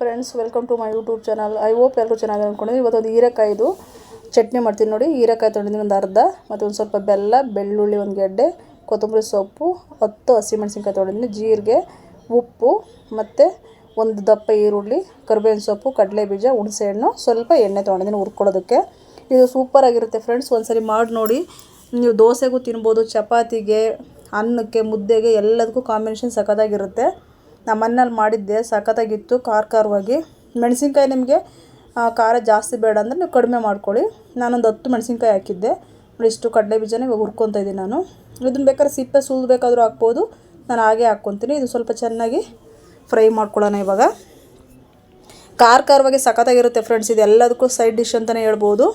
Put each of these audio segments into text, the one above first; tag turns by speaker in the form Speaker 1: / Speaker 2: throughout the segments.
Speaker 1: Friends welcome to my YouTube channel I hope ಎಲ್ಲರೂ ಚೆನ್ನಾಗಿ ಅಂದ್ಕೊಂಡಿದ್ದೀನಿ ಇವತ್ತೊಂದು ಹೀರೆಕಾಯಿದು ಚಟ್ನಿ ಮಾಡ್ತೀನಿ ನೋಡಿ. ಹೀರೆಕಾಯಿ ತೊಗೊಂಡಿದ್ದೀನಿ ಒಂದು ಅರ್ಧ, ಮತ್ತು ಒಂದು ಸ್ವಲ್ಪ ಬೆಲ್ಲ, ಬೆಳ್ಳುಳ್ಳಿ ಒಂದು ಗೆಡ್ಡೆ, ಕೊತ್ತಂಬರಿ ಸೊಪ್ಪು, ಹತ್ತು ಹಸಿಮೆಣಸಿನ್ಕಾಯಿ ತೊಗೊಂಡಿದ್ದೀನಿ ಜೀರಿಗೆ, ಉಪ್ಪು, ಮತ್ತು ಒಂದು ದಪ್ಪ ಈರುಳ್ಳಿ, ಕರಿಬೇವಿನ ಸೊಪ್ಪು, ಕಡಲೆ ಬೀಜ ಹುಣಸೆಹಣ್ಣು ಸ್ವಲ್ಪ ಎಣ್ಣೆ ತೊಗೊಂಡಿದ್ದೀನಿ ಹುರ್ಕೊಳ್ಳೋದಕ್ಕೆ. ಇದು ಸೂಪರಾಗಿರುತ್ತೆ ಫ್ರೆಂಡ್ಸ್ ಒಂದ್ಸರಿ ಮಾಡಿ ನೋಡಿ. ನೀವು ದೋಸೆಗೂ ತಿನ್ಬೋದು, ಚಪಾತಿಗೆ, ಅನ್ನಕ್ಕೆ, ಮುದ್ದೆಗೆ ಎಲ್ಲದಕ್ಕೂ ಕಾಂಬಿನೇಷನ್ ಸಖತ್ತಾಗಿರುತ್ತೆ. ನಮ್ಮ ಮನೇಲಿ ಮಾಡಿದ್ದೆ ಸಖತ್ತಾಗಿತ್ತು ಖಾರ ಖಾರವಾಗಿ ಮೆಣಸಿನ್ಕಾಯಿ ನಿಮಗೆ ಖಾರ ಜಾಸ್ತಿ ಬೇಡ ಅಂದರೆ ನೀವು ಕಡಿಮೆ ಮಾಡ್ಕೊಳ್ಳಿ. ನಾನೊಂದು ಹತ್ತು ಮೆಣಸಿನ್ಕಾಯಿ ಹಾಕಿದ್ದೆ. ನೋಡಿ, ಇಷ್ಟು ಕಡಲೆ ಬೀಜನ ಇವಾಗ ಹುರ್ಕೊತಾ ಇದ್ದೀನಿ ನಾನು. ಇದನ್ನು ಬೇಕಾದ್ರೆ ಸಿಪ್ಪೆ ಸುಲಿಬೇಕಾದ್ರೂ ಹಾಕ್ಬೋದು. ನಾನು ಹಾಗೆ ಹಾಕ್ಕೊತೀನಿ. ಇದು ಸ್ವಲ್ಪ ಚೆನ್ನಾಗಿ ಫ್ರೈ ಮಾಡ್ಕೊಳ್ಳೋಣ ಇವಾಗ. ಖಾರ ಖಾರವಾಗಿ ಸಖತ್ತಾಗಿರುತ್ತೆ ಫ್ರೆಂಡ್ಸ್. ಇದು ಎಲ್ಲದಕ್ಕೂ ಸೈಡ್ ಡಿಶ್ ಅಂತಲೇ ಹೇಳ್ಬೋದು.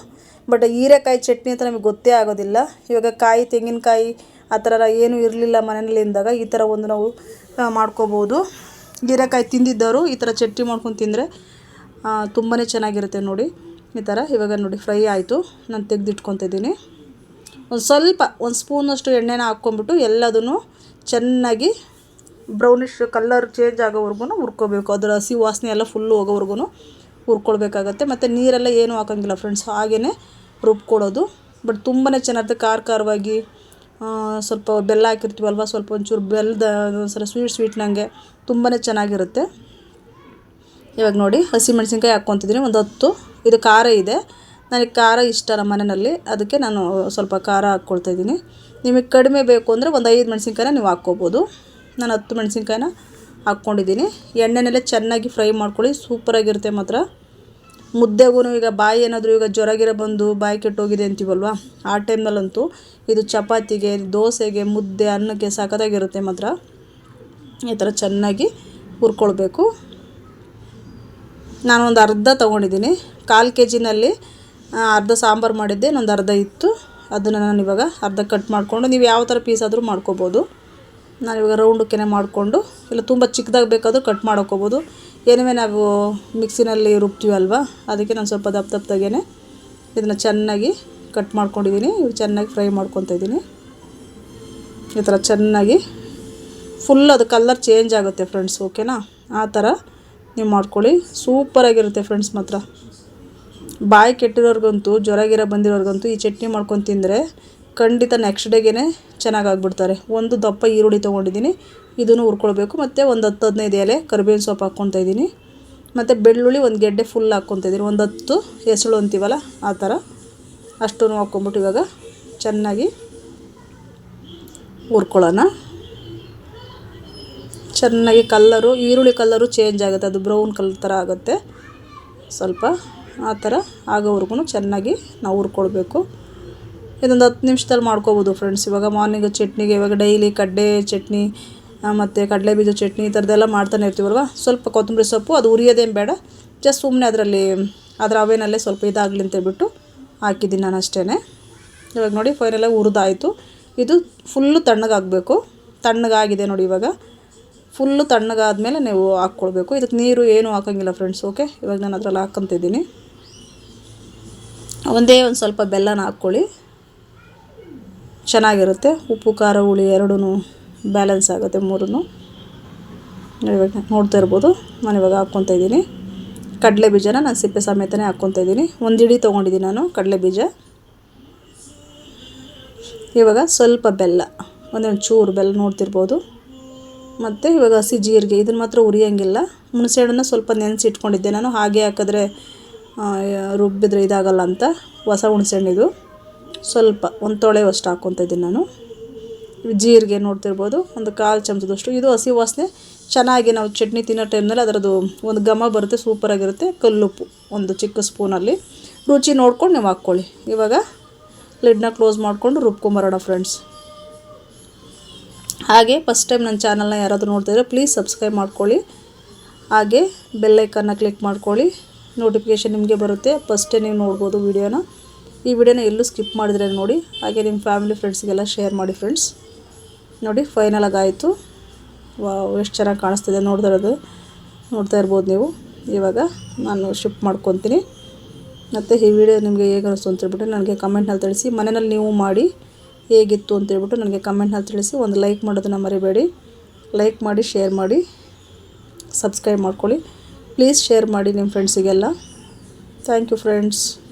Speaker 1: ಬಟ್ ಹೀರೆಕಾಯಿ ಚಟ್ನಿ ಅಂತ ನಮಗೆ ಗೊತ್ತೇ ಆಗೋದಿಲ್ಲ. ಇವಾಗ ಕಾಯಿ, ತೆಂಗಿನಕಾಯಿ ಆ ಥರ ಏನೂ ಇರಲಿಲ್ಲ ಮನೆಯಲ್ಲಿ ಅಂದಾಗ ಈ ಥರ ಒಂದು ನಾವು ಮಾಡ್ಕೋಬೋದು. ಹೀರೆಕಾಯಿ ತಿಂದಿದ್ದವರು ಈ ಥರ ಚಟ್ನಿ ಮಾಡ್ಕೊಂಡು ತಿಂದರೆ ತುಂಬಾ ಚೆನ್ನಾಗಿರುತ್ತೆ ನೋಡಿ. ಈ ಥರ ಇವಾಗ ನೋಡಿ, ಫ್ರೈ ಆಯಿತು. ನಾನು ತೆಗೆದಿಟ್ಕೊತಿದ್ದೀನಿ ಒಂದು ಸ್ವಲ್ಪ, ಒಂದು ಸ್ಪೂನಷ್ಟು ಎಣ್ಣೆನ ಹಾಕ್ಕೊಂಬಿಟ್ಟು ಎಲ್ಲದನ್ನು ಚೆನ್ನಾಗಿ ಬ್ರೌನಿಷ್ ಕಲರ್ ಚೇಂಜ್ ಆಗೋವರೆಗೂ ಹುರ್ಕೋಬೇಕು. ಅದರ ಹಸಿ ವಾಸನೆ ಎಲ್ಲ ಫುಲ್ಲು ಹೋಗೋವರೆಗೂ ಹುರ್ಕೊಳ್ಬೇಕಾಗತ್ತೆ. ಮತ್ತು ನೀರೆಲ್ಲ ಏನೂ ಹಾಕೋಂಗಿಲ್ಲ ಫ್ರೆಂಡ್ಸ್ ಹಾಗೆಯೇ ರುಬ್ಕೊಡೋದು ಬಟ್ ತುಂಬಾ ಚೆನ್ನಾಗಿರುತ್ತೆ. ಖಾರ ಖಾರವಾಗಿ ಸ್ವಲ್ಪ ಬೆಲ್ಲ ಹಾಕಿರ್ತೀವಲ್ವ, ಸ್ವಲ್ಪ ಒಂಚೂರು ಬೆಲ್ಲದ ಒಂಥರ ಸ್ವೀಟ್ ಸ್ವೀಟ್ನಂಗೆ ತುಂಬಾ ಚೆನ್ನಾಗಿರುತ್ತೆ. ಇವಾಗ ನೋಡಿ ಹಸಿಮೆಣ್ಸಿನ್ಕಾಯಿ ಹಾಕ್ಕೊತಿದ್ದೀನಿ, ಒಂದು ಹತ್ತು. ಇದು ಖಾರ ಇದೆ. ನನಗೆ ಖಾರ ಇಷ್ಟ ನಮ್ಮ ಮನೆಯಲ್ಲಿ. ಅದಕ್ಕೆ ನಾನು ಸ್ವಲ್ಪ ಖಾರ ಹಾಕ್ಕೊಳ್ತಾಯಿದ್ದೀನಿ ನಿಮಗೆ ಕಡಿಮೆ ಬೇಕು ಅಂದರೆ ಒಂದು ಐದು ಮೆಣಸಿನ್ಕಾಯಿನ ನೀವು ಹಾಕ್ಕೋಬೋದು. ನಾನು ಹತ್ತು ಮೆಣಸಿನ್ಕಾಯಿನ ಹಾಕ್ಕೊಂಡಿದ್ದೀನಿ. ಎಣ್ಣೆನಲ್ಲೇ ಚೆನ್ನಾಗಿ ಫ್ರೈ ಮಾಡ್ಕೊಳ್ಳಿ. ಸೂಪರಾಗಿರುತ್ತೆ ಮಾತ್ರ. ಮುದ್ದೆಗೂ ಈಗ ಬಾಯಿ ಏನಾದರೂ ಈಗ ಜ್ವರ ಗಿರ ಬಂದು ಬಾಯಿ ಕೆಟ್ಟೋಗಿದೆ ಅಂತೀವಲ್ವ? ಆ ಟೈಮ್ನಲ್ಲಂತೂ ಇದು ಚಪಾತಿಗೆ, ದೋಸೆಗೆ, ಮುದ್ದೆ, ಅನ್ನಕ್ಕೆ ಸಖತ್ತಾಗಿರುತ್ತೆ ಮಾತ್ರ. ಈ ಥರ ಚೆನ್ನಾಗಿ ಹುರ್ಕೊಳ್ಬೇಕು. ನಾನೊಂದು ಅರ್ಧ ತೊಗೊಂಡಿದ್ದೀನಿ. ಕಾಲು ಕೆ ಜಿನಲ್ಲಿ ಅರ್ಧ ಸಾಂಬಾರು ಮಾಡಿದ್ದೆ, ಇನ್ನೊಂದು ಅರ್ಧ ಇತ್ತು. ಅದನ್ನು ನಾನು ಇವಾಗ ಅರ್ಧ ಕಟ್ ಮಾಡಿಕೊಂಡು, ನೀವು ಯಾವ ಥರ ಪೀಸ್ ಆದರೂ ಮಾಡ್ಕೋಬೋದು. ನಾನು ಇವಾಗ ಕೆನೆ ಮಾಡಿಕೊಂಡು, ಇಲ್ಲ ತುಂಬ ಚಿಕ್ಕದಾಗಿ ಬೇಕಾದರೂ ಕಟ್ ಮಾಡ್ಕೋಬೋದು. ಏನೇ ನಾವು ಮಿಕ್ಸಿನಲ್ಲಿ ರುಬ್ತೀವಲ್ವ ಅದಕ್ಕೆ ನಾನು ಸ್ವಲ್ಪ ದಪ್ಪ ದಪ್ಪದಾಗೇ ಇದನ್ನು ಚೆನ್ನಾಗಿ ಕಟ್ ಮಾಡ್ಕೊಂಡಿದ್ದೀನಿ ಚೆನ್ನಾಗಿ ಫ್ರೈ ಮಾಡ್ಕೊತಾ ಇದ್ದೀನಿ. ಈ ಥರ ಚೆನ್ನಾಗಿ ಫುಲ್ ಅದು ಕಲರ್ ಚೇಂಜ್ ಆಗುತ್ತೆ ಫ್ರೆಂಡ್ಸ್, ಓಕೆನಾ? ಆ ಥರ ನೀವು ಮಾಡ್ಕೊಳ್ಳಿ. ಸೂಪರಾಗಿರುತ್ತೆ ಫ್ರೆಂಡ್ಸ್ ಮಾತ್ರ. ಬಾಯಿ ಕೆಟ್ಟಿರೋರ್ಗಂತೂ, ಜ್ವರ ಗಿರ ಬಂದಿರೋರ್ಗಂತೂ ಈ ಚಟ್ನಿ ಮಾಡ್ಕೊಂಡು ತಿಂದರೆ ಖಂಡಿತ ನೆಕ್ಸ್ಟ್ ಡೇಗೆ ಚೆನ್ನಾಗಾಗ್ಬಿಡ್ತಾರೆ. ಒಂದು ದಪ್ಪ ಈರುಳ್ಳಿ ತೊಗೊಂಡಿದ್ದೀನಿ. ಇದನ್ನು ಹುರ್ಕೊಳ್ಬೇಕು. ಮತ್ತು ಒಂದು ಹತ್ತು ಹದಿನೈದು ಎಲೆ ಕರಿಬೇವಿನ ಸೊಪ್ಪು ಹಾಕ್ಕೊತಾ ಇದ್ದೀನಿ. ಮತ್ತು ಬೆಳ್ಳುಳ್ಳಿ ಒಂದು ಗೆಡ್ಡೆ ಫುಲ್ ಹಾಕ್ಕೊತಾ ಇದ್ದೀನಿ. ಒಂದು ಹತ್ತು ಹೆಸಳು ಅಂತೀವಲ್ಲ, ಆ ಥರ ಅಷ್ಟೂ ಹಾಕ್ಕೊಂಬಿಟ್ಟು ಇವಾಗ ಚೆನ್ನಾಗಿ ಹುರ್ಕೊಳ್ಳೋಣ. ಚೆನ್ನಾಗಿ ಕಲ್ಲರು ಈರುಳ್ಳಿ ಕಲ್ಲರು ಚೇಂಜ್ ಆಗುತ್ತೆ. ಅದು ಬ್ರೌನ್ ಕಲರ್ ಥರ ಆಗುತ್ತೆ. ಸ್ವಲ್ಪ ಆ ಥರ ಆಗೋವರೆಗೂ ಚೆನ್ನಾಗಿ ನಾವು ಹುರ್ಕೊಳ್ಬೇಕು. ಇದೊಂದು ಹತ್ತು ನಿಮಿಷದಲ್ಲಿ ಮಾಡ್ಕೋಬೋದು ಫ್ರೆಂಡ್ಸ್ ಇವಾಗ ಮಾರ್ನಿಂಗ್ ಚಟ್ನಿಗೆ, ಇವಾಗ ಡೈಲಿ ಕಡ್ಡೆ ಚಟ್ನಿ ಮತ್ತು ಕಡಲೆ ಬೀಜ ಚಟ್ನಿ ಈ ಥರದ್ದೆಲ್ಲ ಮಾಡ್ತಾನೆ ಇರ್ತೀವಲ್ವ? ಸ್ವಲ್ಪ ಕೊತ್ತಂಬರಿ ಸೊಪ್ಪು, ಅದು ಉರಿಯೋದೇನು ಬೇಡ. ಜಸ್ಟ್ ಸುಮ್ಮನೆ ಅದರಲ್ಲಿ, ಅದರ ಅವೇನಲ್ಲೇ ಸ್ವಲ್ಪ ಇದಾಗಲಿ ಅಂತೇಳ್ಬಿಟ್ಟು ಹಾಕಿದ್ದೀನಿ ನಾನು ಅಷ್ಟೇ ಇವಾಗ ನೋಡಿ ಫೈನಲಾಗಿ ಹುರಿದಾಯಿತು ಇದು ಫುಲ್ಲು ತಣ್ಣಗಾಗಬೇಕು. ತಣ್ಣಗಾಗಿದೆ ನೋಡಿ ಇವಾಗ. ಫುಲ್ಲು ತಣ್ಣಗಾದ್ಮೇಲೆ ನೀವು ಹಾಕ್ಕೊಳ್ಬೇಕು. ಇದಕ್ಕೆ ನೀರು ಏನು ಹಾಕೋಂಗಿಲ್ಲ ಫ್ರೆಂಡ್ಸ್ ಓಕೆ ಇವಾಗ ನಾನು ಅದರಲ್ಲಿ ಹಾಕ್ಕೊಂತಿದ್ದೀನಿ ಒಂದೇ ಒಂದು ಸ್ವಲ್ಪ ಬೆಲ್ಲನ ಹಾಕ್ಕೊಳ್ಳಿ. ಚೆನ್ನಾಗಿರುತ್ತೆ. ಉಪ್ಪು, ಖಾರ, ಹುಳಿ ಎರಡೂ ಬ್ಯಾಲೆನ್ಸ್ ಆಗುತ್ತೆ ಮೂರೂ ಇವಾಗ ನೋಡ್ತಾ ಇರ್ಬೋದು. ನಾನು ಇವಾಗ ಹಾಕ್ಕೊತಾ ಇದ್ದೀನಿ. ಕಡಲೆ ಬೀಜನ ನಾನು ಸಿಪ್ಪೆ ಸಮೇತನೇ ಹಾಕ್ಕೊತಾ ಇದ್ದೀನಿ. ಒಂದು ಇಡೀ ತೊಗೊಂಡಿದ್ದೀನಿ ನಾನು ಕಡಲೆ ಬೀಜ. ಇವಾಗ ಸ್ವಲ್ಪ ಬೆಲ್ಲ ಒಂದೊಂದು ಚೂರು ಬೆಲ್ಲ ನೋಡ್ತಿರ್ಬೋದು. ಮತ್ತು ಇವಾಗ ಹಸಿ ಜೀರಿಗೆ ಇದನ್ನು ಮಾತ್ರ ಉರಿಯೋಂಗಿಲ್ಲ. ಹುಣಸೆಹಣ್ಣನ್ನ ಸ್ವಲ್ಪ ನೆನೆಸಿ ಇಟ್ಕೊಂಡಿದ್ದೆ ನಾನು. ಹಾಗೆ ಹಾಕಿದ್ರೆ ರುಬ್ಬಿದ್ರೆ ಇದಾಗಲ್ಲ ಅಂತ. ಹೊಸ ಹುಣಸೆಹಣ್ಣಿದು ಸ್ವಲ್ಪ ಒಂದು ತೊಳೆವಷ್ಟು ಹಾಕ್ಕೊತಾ ಇದ್ದೀನಿ ನಾನು. ಜೀರಿಗೆ ನೋಡ್ತಿರ್ಬೋದು, ಒಂದು ಕಾಲು ಚಮಚದಷ್ಟು. ಇದು ಹಸಿ ವಾಸನೆ, ಚೆನ್ನಾಗಿ ನಾವು ಚಟ್ನಿ ತಿನ್ನೋ ಟೈಮ್ನಲ್ಲಿ ಅದರದ್ದು ಒಂದು ಘಮ ಬರುತ್ತೆ ಸೂಪರಾಗಿರುತ್ತೆ ಕಲ್ಲುಪ್ಪು, ಒಂದು ಚಿಕ್ಕ ಸ್ಪೂನಲ್ಲಿ. ರುಚಿ ನೋಡ್ಕೊಂಡು ನೀವು ಹಾಕ್ಕೊಳ್ಳಿ. ಇವಾಗ ಲಿಡ್ನ ಕ್ಲೋಸ್ ಮಾಡಿಕೊಂಡು ರುಬ್ಕೊಂಬರೋಣ ಫ್ರೆಂಡ್ಸ್ ಹಾಗೆ ಫಸ್ಟ್ ಟೈಮ್ ನನ್ನ ಚಾನಲ್ನ ಯಾರಾದರೂ ನೋಡ್ತಿದ್ರೆ ಪ್ಲೀಸ್ ಸಬ್ಸ್ಕ್ರೈಬ್ ಮಾಡ್ಕೊಳ್ಳಿ. ಹಾಗೆ ಬೆಲ್ಲೈಕನ್ನ ಕ್ಲಿಕ್ ಮಾಡ್ಕೊಳ್ಳಿ. ನೋಟಿಫಿಕೇಷನ್ ನಿಮಗೆ ಬರುತ್ತೆ. ಫಸ್ಟೇ ನೀವು ನೋಡ್ಬೋದು ವೀಡಿಯೋನ ಈ ವಿಡಿಯೋನ ಎಲ್ಲೂ ಸ್ಕಿಪ್ ಮಾಡಿದ್ರೆ ನೋಡಿ. ಹಾಗೆ ನಿಮ್ಮ ಫ್ಯಾಮಿಲಿ ಫ್ರೆಂಡ್ಸ್ಗೆಲ್ಲ ಶೇರ್ ಮಾಡಿ ಫ್ರೆಂಡ್ಸ್. ನೋಡಿ ಫೈನಲ್ ಆಯಿತು. ವಾವ್, ಎಷ್ಟು ಚೆನ್ನಾಗಿ ಕಾಣಿಸ್ತಿದೆ ನೋಡ್ತಾ ನೋಡ್ತಾ ಇರ್ಬೋದು ನೀವು. ಇವಾಗ ನಾನು ಶಿಫ್ಟ್ ಮಾಡ್ಕೊತೀನಿ. ಮತ್ತು ಈ ವಿಡಿಯೋ ನಿಮಗೆ ಹೇಗೆ ಅನಿಸ್ತು ನನಗೆ ಕಮೆಂಟ್ನಲ್ಲಿ ತಿಳಿಸಿ. ಮನೆಯಲ್ಲಿ ನೀವು ಮಾಡಿ ಹೇಗಿತ್ತು ಅಂತೇಳ್ಬಿಟ್ಟು ನನಗೆ ಕಮೆಂಟ್ನಲ್ಲಿ ತಿಳಿಸಿ. ಒಂದು ಲೈಕ್ ಮಾಡೋದನ್ನು ಮರಿಬೇಡಿ. ಲೈಕ್ ಮಾಡಿ ಶೇರ್ ಮಾಡಿ. ಸಬ್ಸ್ಕ್ರೈಬ್ ಮಾಡ್ಕೊಳ್ಳಿ. ಪ್ಲೀಸ್ ಶೇರ್ ಮಾಡಿ ನಿಮ್ಮ ಫ್ರೆಂಡ್ಸಿಗೆಲ್ಲ ಥ್ಯಾಂಕ್ ಯು ಫ್ರೆಂಡ್ಸ್